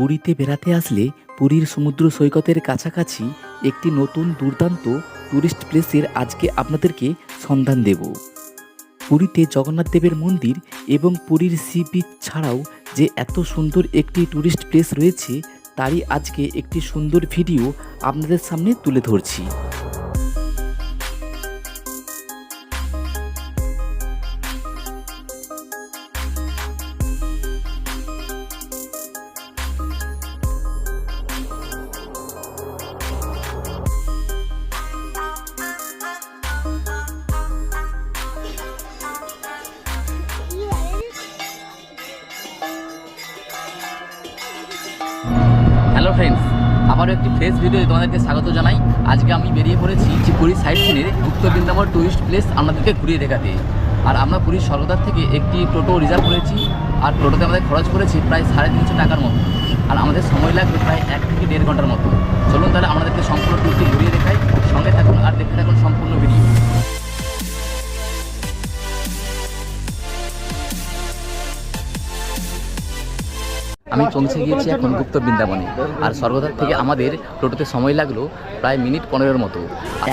পুরীতে বেড়াতে আসলে পুরীর সমুদ্র সৈকতের কাছাকাছি একটি নতুন দুর্দান্ত টুরিস্ট প্লেসের আজকে আপনাদেরকে সন্ধান দেব। পুরীতে জগন্নাথ দেবের মন্দির এবং পুরীর সি বিচ ছাড়াও যে এত সুন্দর একটি টুরিস্ট প্লেস রয়েছে, তারই আজকে একটি সুন্দর ভিডিও আপনাদের সামনে তুলে ধরছি। হ্যালো ফ্রেন্ডস আবারও একটি ফ্রেশ ভিডিও তোমাদেরকে স্বাগত জানাই। আজকে আমি বেরিয়ে পড়েছি যে পুরী সাইড সিনের গুপ্ত বৃন্দাবন টুরিস্ট প্লেস আপনাদেরকে ঘুরিয়ে দেখাতে। আর আমরা পুরীর সর্বদার থেকে একটি টোটো রিজার্ভ করেছি, আর টোটোতে আমাদের খরচ করেছি প্রায় সাড়ে তিনশো টাকার মতো। আর আমাদের সময় লাগবে প্রায় এক থেকে দেড় ঘণ্টার মতো। চলুন তাহলে আমাদেরকে সম্পূর্ণ ট্যুরটি ঘুরিয়ে দেখাই, সঙ্গে থাকুন আর দেখতে থাকুন সম্পূর্ণ ভিডিও আমি পৌঁছে গিয়েছি এখন গুপ্ত বৃন্দাবনে। আর সর্বদার থেকে আমাদের টোটোতে সময় লাগল প্রায় মিনিট পনেরোর মতো।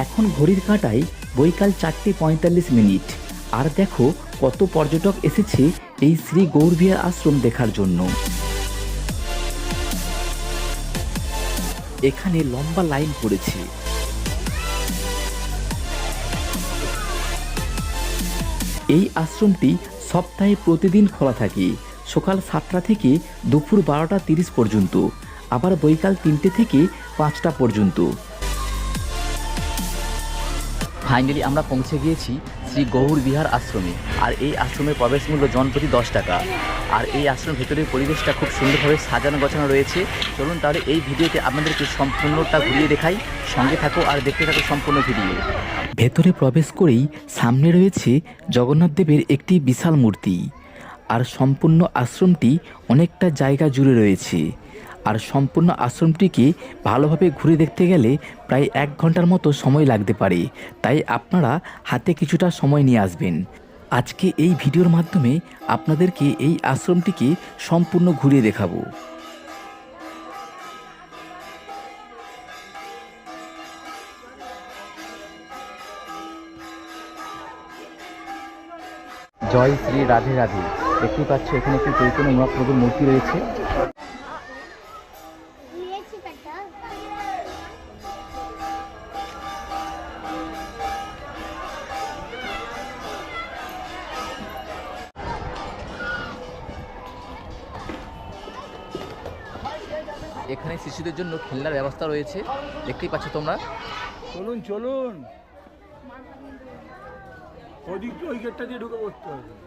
এখন ঘড়ির কাঁটায় বৈকাল চারটে পঁয়তাল্লিশ মিনিট। আর দেখো কত পর্যটক এসেছে এই শ্রী গৌরবিহার আশ্রম দেখার জন্য। এখানে লম্বা লাইন পড়েছে। এই আশ্রমটি সপ্তাহে প্রতিদিন খোলা থাকে। সকাল সাতটা থেকে দুপুর বারোটা তিরিশ পর্যন্ত আবার বৈকাল তিনটে থেকে পাঁচটা পর্যন্ত। ফাইনালি আমরা পৌঁছে গিয়েছি শ্রী গৌর বিহার আশ্রমে আর এই আশ্রমের প্রবেশ মূল্য জনপ্রতি দশ টাকা। আর এই আশ্রমের ভেতরের পরিবেশটা খুব সুন্দরভাবে সাজানো গোছানো রয়েছে। চলুন তাহলে এই ভিডিওতে আপনাদেরকে সম্পূর্ণটা ঘুরিয়ে দেখাই সঙ্গে থাকো আর দেখতে থাকো সম্পূর্ণ ভিডিও। ভেতরে প্রবেশ করেই সামনে রয়েছে জগন্নাথ দেবের একটি বিশাল মূর্তি। আর সম্পূর্ণ আশ্রমটি অনেকটা জায়গা জুড়ে রয়েছে। আর সম্পূর্ণ আশ্রমটিকে ভালোভাবে ঘুরে দেখতে গেলে প্রায় এক ঘণ্টার মতো সময় লাগতে পারে। তাই আপনারা হাতে কিছুটা সময় নিয়ে আসবেন। আজকে এই ভিডিওর মাধ্যমে আপনাদেরকে এই আশ্রমটিকে সম্পূর্ণ ঘুরিয়ে দেখাবো। জয় শ্রী রাধে রাধে। দেখতেই পাচ্ছ, এখানে একটি চৈতন্য মহাপ্রভুর মূর্তি রয়েছে। এখানে শিশুদের জন্য খেলনার ব্যবস্থা রয়েছে। দেখতেই পাচ্ছ তোমরা। চলুন চলুন। ওদিক ওই গেটটা দিয়ে ঢুকে পড়তে হবে।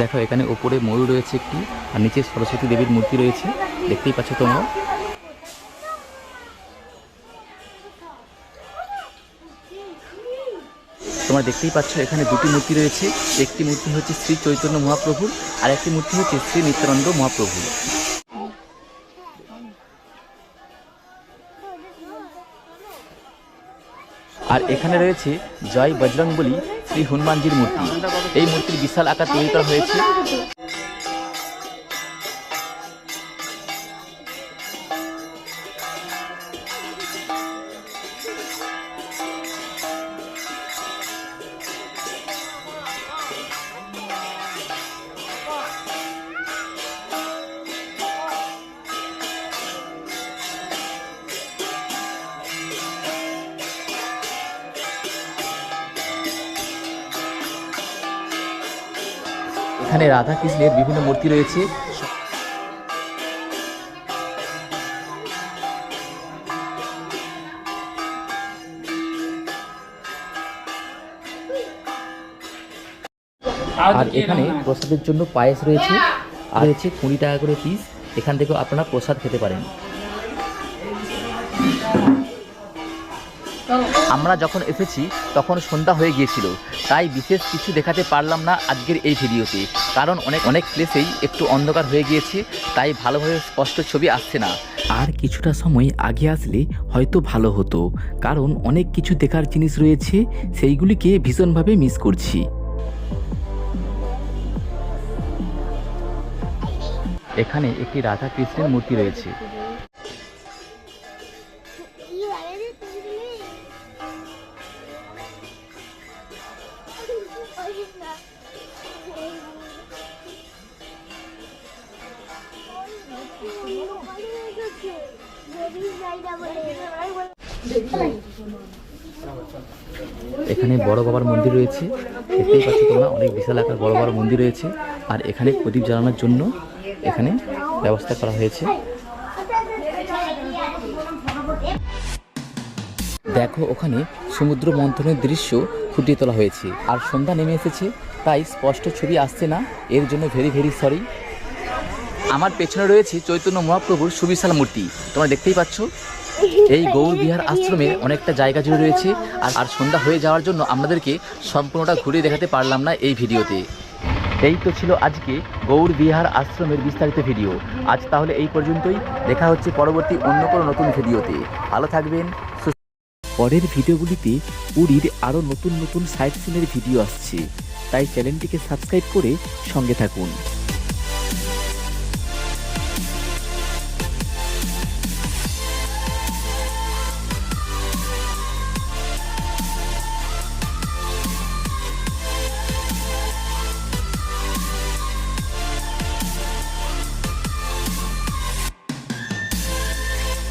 দেখো, এখানে উপরে ময়ূর রয়েছে একটি, আর নিচে সরস্বতী দেবীর মূর্তি রয়েছে। দেখতেই পাচ্ছ তোমরা। তোমরা দেখতেই পাচ্ছ, এখানে দুটি মূর্তি রয়েছে। একটি মূর্তি হচ্ছে শ্রী চৈতন্য মহাপ্রভুর, আর একটি মূর্তি হচ্ছে শ্রী নিত্যানন্দ মহাপ্রভুর। আর এখানে রয়েছে জয় বজরংবলী শ্রী হনুমানজির মূর্তি। এই মূর্তির বিশাল আকার তৈরি করা হয়েছে। এখানে রাধা কৃষ্ণের বিভিন্ন মূর্তি রয়েছে। আর এখানে প্রসাদের জন্য পায়েস রয়েছে। আর রয়েছে কুড়ি টাকা করে পিস এখান থেকেও আপনারা প্রসাদ খেতে পারেন। আমরা যখন এসেছি, তখন সন্ধ্যা হয়ে গিয়েছিল। তাই বিশেষ কিছু দেখাতে পারলাম না আজকের এই ভিডিওতে। কারণ অনেক অনেক প্লেসেই একটু অন্ধকার হয়ে গিয়েছে, তাই ভালোভাবে স্পষ্ট ছবি আসছে না। আর কিছুটা সময় আগে আসলে হয়তো ভালো হতো, কারণ অনেক কিছু দেখার জিনিস রয়েছে, সেইগুলিকে ভীষণভাবে মিস করছি। এখানে একটি রাধা কৃষ্ণের মূর্তি রয়েছে। এখানে বড় বাবার মন্দির রয়েছে। দেখতেই পাচ্ছ তোমরা, অনেক বিশাল আকার বড় বড় মন্দির রয়েছে। আর এখানে প্রদীপ জ্বালানোর জন্য এখানে ব্যবস্থা করা হয়েছে। দেখো, ওখানে সমুদ্র মন্থনের দৃশ্য ফুটিয়ে তোলা হয়েছে। আর সন্ধ্যা নেমে এসেছে, তাই স্পষ্ট ছবি আসছে না। এর জন্য ভেরি ভেরি সরি আমার পেছনে রয়েছে চৈতন্য মহাপ্রভুর সুবিশাল মূর্তি তোমরা দেখতেই পাচ্ছ, এই গৌর বিহার আশ্রমে অনেকটা জায়গা জুড়ে রয়েছে, আর আর সন্ধ্যা হয়ে যাওয়ার জন্য আমাদেরকে সম্পূর্ণটা ঘুরে দেখাতে পারলাম না এই ভিডিওতে। এই তো ছিল আজকে গৌর বিহার আশ্রমের বিস্তারিত ভিডিও। আজ তাহলে এই পর্যন্তই, দেখা হচ্ছে পরবর্তী অন্য কোনো নতুন ভিডিওতে। ভালো থাকবেন পরের ভিডিওগুলিতে পুরীর আরও নতুন নতুন সাইট সিনের ভিডিও আসছে। তাই চ্যানেলটিকে সাবস্ক্রাইব করে সঙ্গে থাকুন।